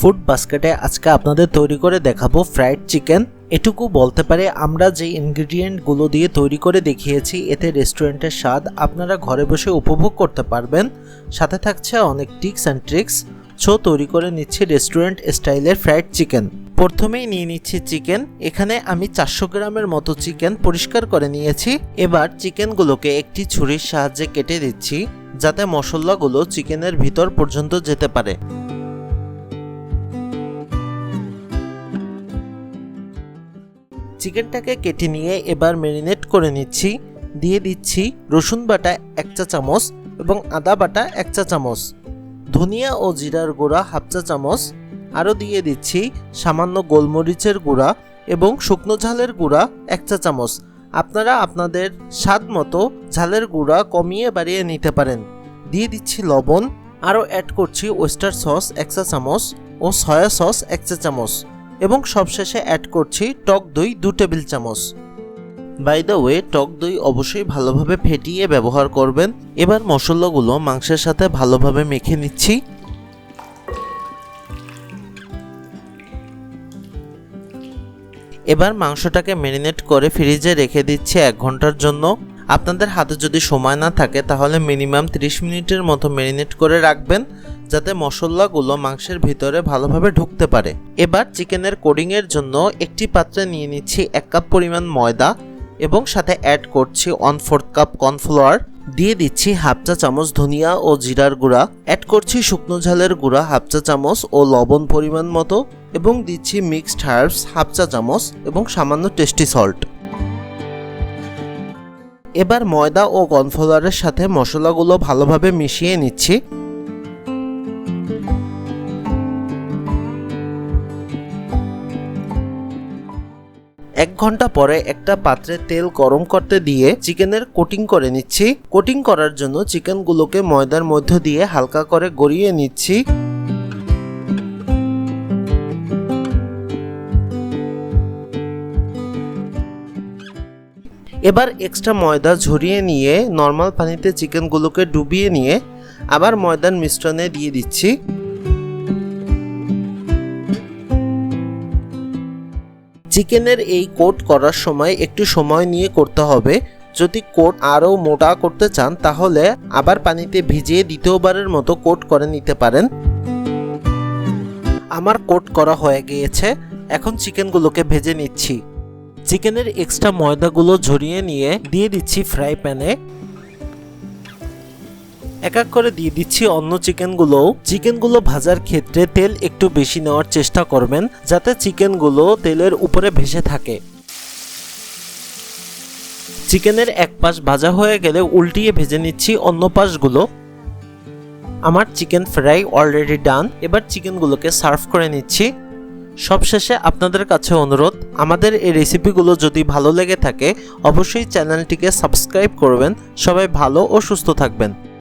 Food বাস্কেটে আজকে আপনাদের তৈরি করে দেখাবো ফ্রাইড চিকেন এটুকু বলতে পারে, আমরা যে ইনগ্রিডিয়েন্টগুলো দিয়ে তৈরি করে দেখিয়েছি, এতে রেস্টুরেন্টের স্বাদ আপনারা ঘরে বসে উপভোগ করতে পারবেন। সাথে থাকছে অনেক টিক্স অ্যান্ড ট্রিক্স। সো তৈরি করে নিচ্ছি রেস্টুরেন্ট স্টাইলের ফ্রাইড চিকেন প্রথমেই নিয়ে নিচ্ছি চিকেন এখানে আমি চারশো গ্রামের মতো চিকেন পরিষ্কার করে নিয়েছি। এবার চিকেনগুলোকে একটি ছুরির সাহায্যে কেটে দিচ্ছি, যাতে মশলাগুলো চিকেনের ভিতর পর্যন্ত যেতে পারে। চিকেনটাকে কেটে নিয়ে এবার ম্যারিনেট করে নিচ্ছি। দিয়ে দিচ্ছি রসুন বাটা এক চা চামচ এবং আদা বাটা এক চা চামচ, ধনিয়া ও জিরার গুঁড়া হাফ চা চামচ, আরও দিয়ে দিচ্ছি সামান্য গোলমরিচের গুঁড়া এবং শুকনো ঝালের গুঁড়া এক চা চামচ। আপনারা আপনাদের স্বাদ মতো ঝালের গুঁড়া কমিয়ে বাড়িয়ে নিতে পারেন। দিয়ে দিচ্ছি লবণ, আরও অ্যাড করছি ওয়েস্টার সস এক চা চামচ ও সয়া সস এক চা চামচ। এবং সবশেষে অ্যাড করছি টক দই দু টেবিল চামচ। বাই দ্য ওয়ে টক দই অবশ্যই ভালোভাবে ফেটিয়ে ব্যবহার করবেন। এবার মশলাগুলো মাংসের সাথে ভালোভাবে মেখে নিচ্ছি। এবার মাংসটাকে ম্যারিনেট করে ফ্রিজে রেখে দিচ্ছি এক ঘণ্টার জন্য। আপনাদের হাতে যদি সময় না থাকে, তাহলে মিনিমাম 30 মিনিটের মতো ম্যারিনেট করে রাখবেন। যাতে মশলাগুলো মাংসের ভিতরে ভালোভাবে ঢুকতে পারে। এবার চিকেনের কোডিংয়ের জন্য একটি পাত্রে নিয়ে নিচ্ছি এক কাপ পরিমাণ ময়দা এবং সাথে অ্যাড করছি ওয়ান ফোর্থ কাপ কর্নফ্লাওয়ার দিয়ে দিচ্ছি হাফ চা চামচ ধনিয়া ও জিরার গুঁড়া। অ্যাড করছি শুকনো ঝালের গুঁড়া হাফ চা চামচ ও লবণ পরিমাণ মতো এবং দিচ্ছি মিক্সড হার্বস হাফ চা চামচ এবং সামান্য টেস্টি সল্ট এবার ময়দা ও কর্নফ্লাওয়ারের সাথে মশলাগুলো ভালোভাবে মিশিয়ে নিচ্ছি। এক ঘণ্টা পরে একটা পাত্রে তেল গরম করতে দিয়ে চিকেনের কোটিং করে নিচ্ছি। কোটিং করার জন্য চিকেনগুলোকে ময়দার মধ্য দিয়ে হালকা করে গড়িয়ে নিচ্ছি। এবার এক্সট্রা ময়দা ঝরিয়ে নিয়ে নর্মাল পানিতে চিকেনগুলোকে ডুবিয়ে নিয়ে আবার ময়দার মিশ্রণে দিয়ে দিচ্ছি। চিকেনের এই কোট করার সময় একটু সময় নিয়ে করতে হবে। যদি কোট আরও মোটা করতে চান, তাহলে আবার পানিতে ভিজিয়ে দ্বিতীয়বারের মতো কোট করে নিতে পারেন। আমার কোট করা হয়ে গিয়েছে। এখন চিকেনগুলোকে ভেজে নিচ্ছি। চিকেনের এক্সট্রা ময়দাগুলো ঝরিয়ে নিয়ে দিয়ে দিচ্ছি ফ্রাই প্যানে এক এক করে দিয়ে দিচ্ছি অন্য চিকেনগুলো। চিকেনগুলো ভাজার ক্ষেত্রে তেল একটু বেশি নেওয়ার চেষ্টা করবেন, যাতে চিকেনগুলো তেলের উপরে ভেসে থাকে। চিকেনের এক পাশ ভাজা হয়ে গেলে উল্টিয়ে ভেজে নিচ্ছি অন্য পাশগুলো। আমার চিকেন ফ্রাই অলরেডি ডান, এবার চিকেনগুলোকে সার্ভ করে নিচ্ছি। সবশেষে আপনাদের কাছে অনুরোধ, আমাদের এই রেসিপিগুলো যদি ভালো লেগে থাকে, অবশ্যই চ্যানেলটিকে সাবস্ক্রাইব করবেন। সবাই ভালো ও সুস্থ থাকবেন।